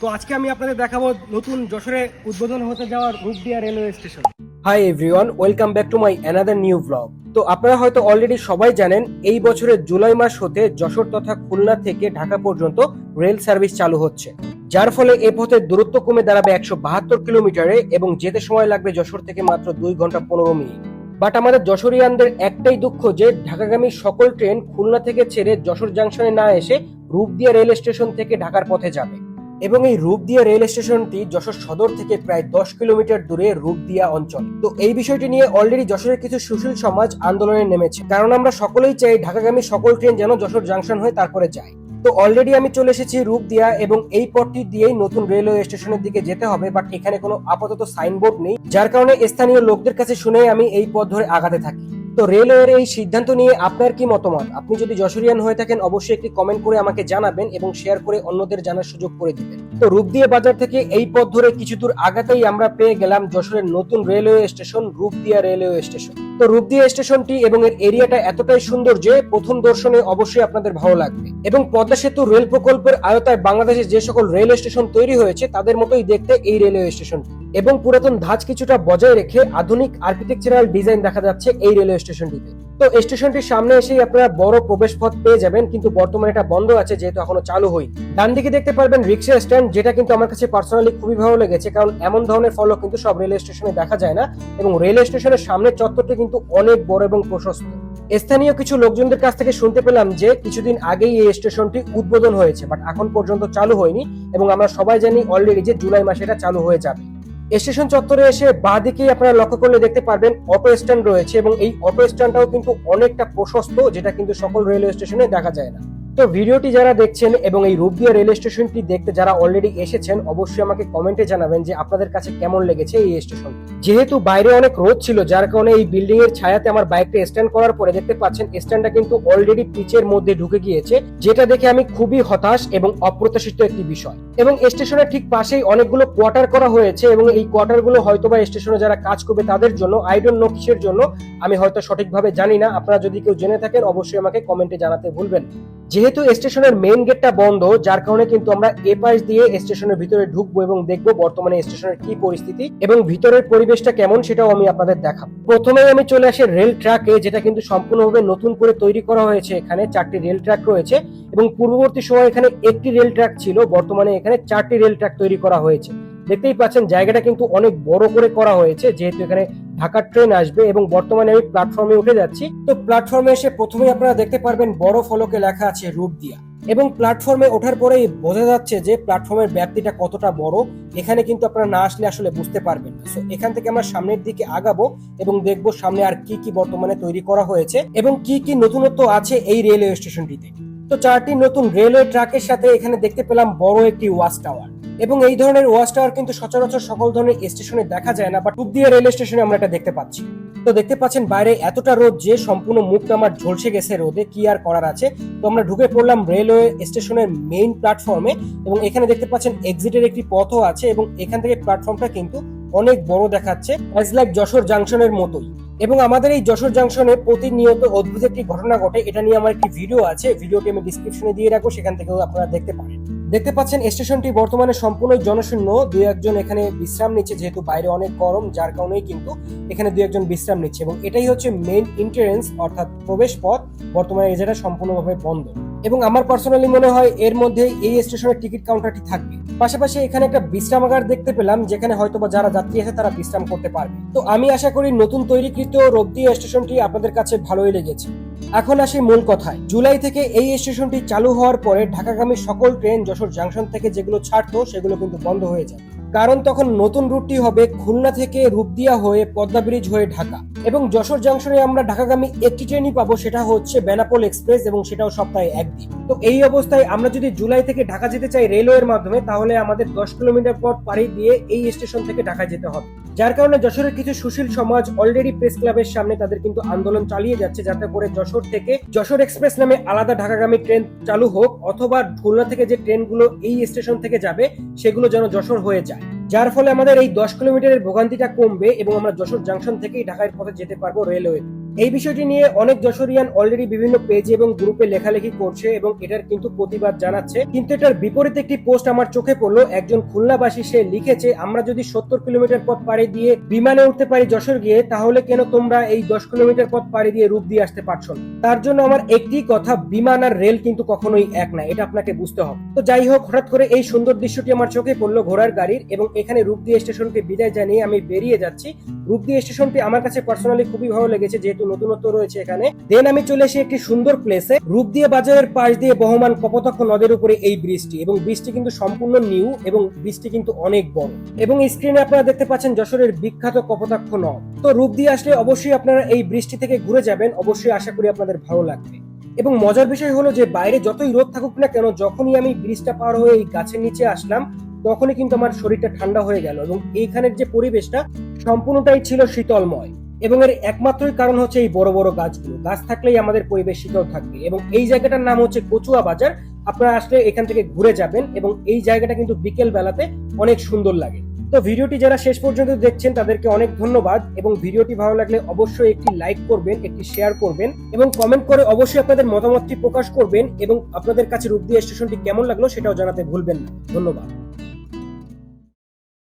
তো আজকে আমি আপনাদের দেখাবো নতুন যশোরে উদ্বোধন হতে যাওয়ার Rupdia railway station. Hi everyone, welcome back to my another new blog. তো আপনারা হয়তো অলরেডি সবাই জানেন, এই বছরের জুলাই মাস হতে যশোর তথা খুলনা থেকে ঢাকা পর্যন্ত রেল সার্ভিস চালু হচ্ছে। যার ফলে এ পথের দূরত্ব কমে দাঁড়াবে একশো বাহাত্তর কিলোমিটারে এবং যেতে সময় লাগবে যশোর থেকে মাত্র দুই ঘণ্টা পনেরো মিনিট। বাট আমাদের যশোরিয়ানদের একটাই দুঃখ যে ঢাকাগামী সকল ট্রেন খুলনা থেকে ছেড়ে যশোর জাংশনে না এসে রূপদিয়া রেল স্টেশন থেকে ঢাকার পথে যাবে। এবং এই রূপদিয়া রেল স্টেশনটি যশোর সদর থেকে প্রায় দশ কিলোমিটার দূরে রূপদিয়া অঞ্চল। তো এই বিষয়টি নিয়ে অলরেডি যশোরের কিছু সুশীল সমাজ আন্দোলনে নেমেছে। কারণ আমরা সকলেই চাই ঢাকাগামী সকল ট্রেন যেন যশোর জাংশন হয়ে তারপরে যায়। তো অলরেডি আমি চলে এসেছি রূপদিয়া এবং এই পথটি দিয়েই নতুন রেলওয়ে স্টেশনের দিকে যেতে হবে বাট এখানে কোনো আপাতত সাইনবোর্ড নেই। যার কারণে স্থানীয় লোকদের কাছে শুনে আমি এই পথ ধরে আগাতে থাকি। তো রেলওয়ের এই সিদ্ধান্ত নিয়ে আপনার কি মতামত? আপনি যদি যশোরিয়ান হয়ে থাকেন, অবশ্যই একটি কমেন্ট করে আমাকে জানাবেন এবং শেয়ার করে অন্যদের জানার সুযোগ করে দিবেন। তো রূপদিয়া বাজার থেকে এই পথ ধরে কিছু দূর আগাতেই আমরা পেয়ে গেলাম যশোরের নতুন railway station, Rupdia railway station. তো রূপদিয়া স্টেশনটি এবং এর এরিয়াটা এতটাই সুন্দর যে প্রথম দর্শনে অবশ্যই আপনাদের ভালো লাগবে। এবং পদ্মা সেতু রেল প্রকল্পের আয়তায় বাংলাদেশের যে সকল রেল স্টেশন তৈরি হয়েছে, তাদের মতোই দেখতে এই রেলওয়ে স্টেশন। এবং পুরাতন ধাঁচ কিছুটা বজায় রেখে আধুনিক আর্কিটেকচারাল ডিজাইন দেখা যাচ্ছে এই রেলওয়ে স্টেশনটিতে। তো স্টেশনটির সামনে এসেই আপনারা বড় প্রবেশ পথ পেয়ে যাবেন, কিন্তু বর্তমানে এটা বন্ধ আছে, যেহেতু এখনও চালু হয়নি। ডান দিকে দেখতে পারবেন রিক্সা স্ট্যান্ড, যেটা কিন্তু আমার কাছে পার্সোনালি খুবই ভালো লেগেছে, কারণ এমন ধরনের ফলক কিন্তু সব রেলওয়ে স্টেশনে দেখা যায় না, এবং রেলওয়ে স্টেশনের সামনের চত্বরটি কিন্তু অনেক বড় এবং প্রশস্ত। স্থানীয় কিছু লোকজনদের কাছ থেকে শুনতে পেলাম যে কিছুদিন আগেই এই স্টেশনটি উদ্বোধন হয়েছে, বাট এখন পর্যন্ত চালু হয়নি, এবং আমরা সবাই জানি অলরেডি যে জুলাই মাসে এটা চালু হয়ে যাবে। স্টেশন চত্বরে এসে বাঁ দিকেই আপনারা লক্ষ্য করলে দেখতে পারবেন অটো স্ট্যান্ড রয়েছে এবং এই অটো স্ট্যান্ডটাও কিন্তু অনেকটা প্রশস্ত, যেটা কিন্তু সকল রেলওয়ে স্টেশনে দেখা যায় না। তো ভিডিওটি যারা দেখছেন এবং এই রূপদিয়া রেল স্টেশনটি দেখতে যারা অলরেডি এসেছেন, অবশ্যই আমাকে কমেন্টে জানাবেন যে আপনাদের কাছে কেমন লেগেছে এই স্টেশন যেহেতু বাইরে অনেক রোদ ছিল, যার কারণে এই বিল্ডিং এর ছায়াতে আমার বাইকটা স্ট্যান্ড করার পরে দেখতে পাচ্ছেন স্ট্যান্ডটা কিন্তু অলরেডি পিচের মধ্যে ঢুকে গিয়েছে, যেটা দেখে আমি খুবই হতাশ এবং অপ্রত্যাশিত একটি বিষয়। এবং স্টেশনের ঠিক পাশেই অনেকগুলো কোয়ার্টার করা হয়েছে এবং এই কোয়ার্টারগুলো হয়তো বা স্টেশনে যারা কাজ করবে তাদের জন্য আই ডোন্ট জন্য, আমি হয়তো সঠিকভাবে জানি না। আপনারা যদি কেউ জেনে থাকেন, অবশ্যই আমাকে কমেন্টে জানাতে ভুলবেন। যেহেতু স্টেশনের মেইন গেটটা বন্ধ, যার কারণে কিন্তু আমরা এ পাশ দিয়ে স্টেশনের ভিতরে ঢুকবো এবং দেখব বর্তমানে স্টেশনের কি পরিস্থিতি এবং ভিতরের পরিবেশটা কেমন সেটাও আমি আপনাদের দেখাবো। প্রথমেই আমি চলে আসি রেল ট্র্যাকে যেটা কিন্তু সম্পূর্ণভাবে নতুন করে তৈরি করা হয়েছে এখানে, চারটি রেল ট্র্যাক রয়েছে এবং পূর্ববর্তী সময় এখানে একটি রেল ট্র্যাক ছিল, বর্তমানে এখানে চারটি রেল ট্র্যাক তৈরি করা হয়েছে। দেখতেই পাচ্ছেন, জায়গাটা কিন্তু অনেক বড় করে করা হয়েছে, যেহেতু এখানে ঢাকার ট্রেন আসবে এবং বর্তমানে আমি প্ল্যাটফর্মে উঠে যাচ্ছি। তো প্ল্যাটফর্মে এসে প্রথমেই আপনারা দেখতে পারবেন, বড় ফলকে লেখা আছে রূপ দিয়া। এবং প্ল্যাটফর্মে ওঠার পরেই বোঝা যাচ্ছে যে প্ল্যাটফর্মের ব্যাপ্তিটা কতটা বড়, এখানে কিন্তু আপনারা না আসলে আসলে বুঝতে পারবেন না। সো এখান থেকে আমরা সামনের দিকে আগাবো এবং দেখব সামনে আর কি কি বর্তমানে তৈরি করা হয়েছে এবং কি কি নতুনত্ব আছে এই রেলওয়ে স্টেশনটিতে তো চারটি নতুন রেলওয়ে ট্র্যাকের সাথে এখানে দেখতে পেলাম বড় একটি ওয়াচ টাওয়ার এবং এই ধরনের ওয়াচ টাওয়ার কিন্তু সচরাচর সকল ধরনের স্টেশনে দেখা যায় না, বাট দিয়ে রেল স্টেশনে আমরা এটা দেখতে পাচ্ছি। তো দেখতে পাচ্ছেন বাইরে এতটা রোদ যে সম্পূর্ণ মুখটা আমার ঝলসে গেছে রোদে, কি আর করার আছে? তো আমরা ঢুকে পড়লাম রেলওয়ে স্টেশনের মেইন প্ল্যাটফর্মে এবং এখানে দেখতে পাচ্ছেন এক্সিটের একটি পথও আছে এবং এখান থেকে প্ল্যাটফর্মটা কিন্তু অনেক বড় দেখাচ্ছে অ্যাজ লাইক যশোর জাংশনের মতোই। এবং আমাদের এই যশোর জাংশনে প্রতিনিয়ত অদ্ভুত একটি ঘটনা ঘটে, এটা নিয়ে আমার একটি ভিডিও আছে ভিডিওটি আমি ডিসক্রিপশনে দিয়ে রাখব, সেখান থেকেও আপনারা দেখতে পারেন। দেখতে পাচ্ছেন, স্টেশনটি বর্তমানে সম্পূর্ণ জনশূন্য। দু একজন এখানে বিশ্রাম নিচ্ছে, যেহেতু বাইরে অনেক গরম, যার কারণেই কিন্তু এখানে দু একজন বিশ্রাম নিচ্ছে। এবং এটাই হচ্ছে মেন ইন্টারেন্স অর্থাৎ প্রবেশ পথ, বর্তমানে এই জায়গা সম্পূর্ণভাবে বন্ধ। এবং আমার পার্সোনালি মনে হয় এর মধ্যে এই স্টেশনের টিকিট কাউন্টারটি থাকবে। পাশাপাশি এখানে একটা বিশ্রামাগার দেখতে পেলাম, যেখানে হয়তো বা যারা যাত্রী আছে তারা বিশ্রাম করতে পারবে। তো আমি আশা করি নতুন তৈরিকৃত রোগদিয়া স্টেশনটি আপনাদের কাছে ভালোই লেগেছে। এখন আসি মূল কথায়। জুলাই থেকে এই স্টেশনটি চালু হওয়ার পরে ঢাকাগামী সকল ট্রেন যশোর জাংশন থেকে যেগুলো ছাড়তো, সেগুলো কিন্তু বন্ধ হয়ে যাবে। কারণ তখন নতুন রুটটি হবে খুলনা থেকে রূপদিয়া হয়ে পদ্মা ব্রিজ হয়ে ঢাকা। এবং যশোর জাংশনে আমরা ঢাকাগামী একটি ট্রেনই পাবো, সেটা হচ্ছে বেনাপোল এক্সপ্রেস এবং সেটাও সপ্তাহে একদিন। তো এই অবস্থায় আমরা যদি জুলাই থেকে ঢাকা যেতে চাই রেলওয়ের মাধ্যমে, তাহলে আমাদের দশ কিলোমিটার পথ পাড়ি দিয়ে এই স্টেশন থেকে ঢাকা যেতে হবে। যার কারণে যশোরের কিছু সুশীল সমাজ অলরেডি প্রেস ক্লাবের সামনে তাদের কিন্তু আন্দোলন চালিয়ে যাচ্ছে, যাতে করে যশোর থেকে যশোর এক্সপ্রেস নামে আলাদা ঢাকাগামী ট্রেন চালু হোক অথবা খুলনা থেকে যে ট্রেনগুলো এই স্টেশন থেকে যাবে, সেগুলো যেন যশোর হয়ে যায়। যার ফলে আমাদের এই দশ কিলোমিটারের ভোগান্তিটা কমবে এবং আমরা যশোর জাংশন থেকেই ঢাকার পথে যেতে পারব রেলওয়ে এই বিষয়টি নিয়ে অনেক যশোরিয়ান অলরেডি বিভিন্ন পেজে এবং গ্রুপে লেখালেখি করছে এবং এটার কিন্তু প্রতিবাদ জানাচ্ছে। কিন্তু এটার বিপরীতে একটি পোস্ট আমার চোখে পড়ল, একজন খুলনাবাসী সে লিখেছে, আমরা যদি সত্তর কিলোমিটার পথ পাড়ি দিয়ে বিমানে উঠতে পারি যশোর গিয়ে, তাহলে কেন তোমরা এই দশ কিলোমিটার পথ পাড়ি দিয়ে রূপ দিয়ে আসতে পারছ তার জন্য আমার একটি কথা, বিমান আর রেল কিন্তু কখনোই এক না, এটা আপনাকে বুঝতে হবে। তো যাই হোক, হঠাৎ করে এই সুন্দর দৃশ্যটি আমার চোখে পড়ল ঘোড়ার গাড়ির এবং এখানে রূপদিয়া স্টেশনকে বিদায় জানিয়ে আমি বেরিয়ে যাচ্ছি। রূপদিয়া স্টেশনটি আমার কাছে পার্সোনালি খুবই ভালো লেগেছে, যেহেতু নতুনত্ব রয়েছে এখানে। দেন আমি চলে আসি একটি সুন্দর প্লেসে রূপদিয়া বাজারের পাশ দিয়ে বহমান কপোতাক্ষ নদের উপরে এই ব্রিজটি এবং ব্রিজটি কিন্তু সম্পূর্ণ নিউ এবং ব্রিজটি কিন্তু অনেক বড়। এবং স্ক্রিনে আপনারা দেখতে পাচ্ছেন যশোরের বিখ্যাত কপোতাক্ষ নদ। তো রূপদিয়া আসলে অবশ্যই আপনারা এই ব্রিজটি থেকে ঘুরে যাবেন। অবশ্যই আশা করি আপনাদের ভালো লাগবে। এবং মজার বিষয় হলো যে, বাইরে যতই রোদ থাকুক না কেন, যখনই আমি ব্রিজটা পার হয়ে এই গাছের নিচে আসলাম, তখনই কিন্তু আমার শরীরটা ঠান্ডা হয়ে গেল। এবং এইখানের যে পরিবেশটা সম্পূর্ণটাই ছিল শীতলময়। এবং এর একমাত্রই কারণ হচ্ছে এই বড় বড় গাছগুলো। গাছ থাকলেই আমাদের পরিবেশ শীতল থাকবে। এবং এই জায়গাটার নাম হচ্ছে কচুয়া বাজার। আপনারা আসলে এখান থেকে ঘুরে যাবেন এবং এই জায়গাটা কিন্তু বিকেল বেলাতে অনেক সুন্দর লাগে। তো ভিডিওটি যারা শেষ পর্যন্ত দেখছেন, তাদেরকে অনেক ধন্যবাদ। এবং ভিডিওটি ভালো লাগলে অবশ্যই একটি লাইক করবেন, একটি শেয়ার করবেন এবং কমেন্ট করে অবশ্যই আপনাদের মতামতটি প্রকাশ করবেন এবং আপনাদের কাছে রূপদিয়া স্টেশনটি কেমন লাগল সেটাও জানাতে ভুলবেন না। ধন্যবাদ।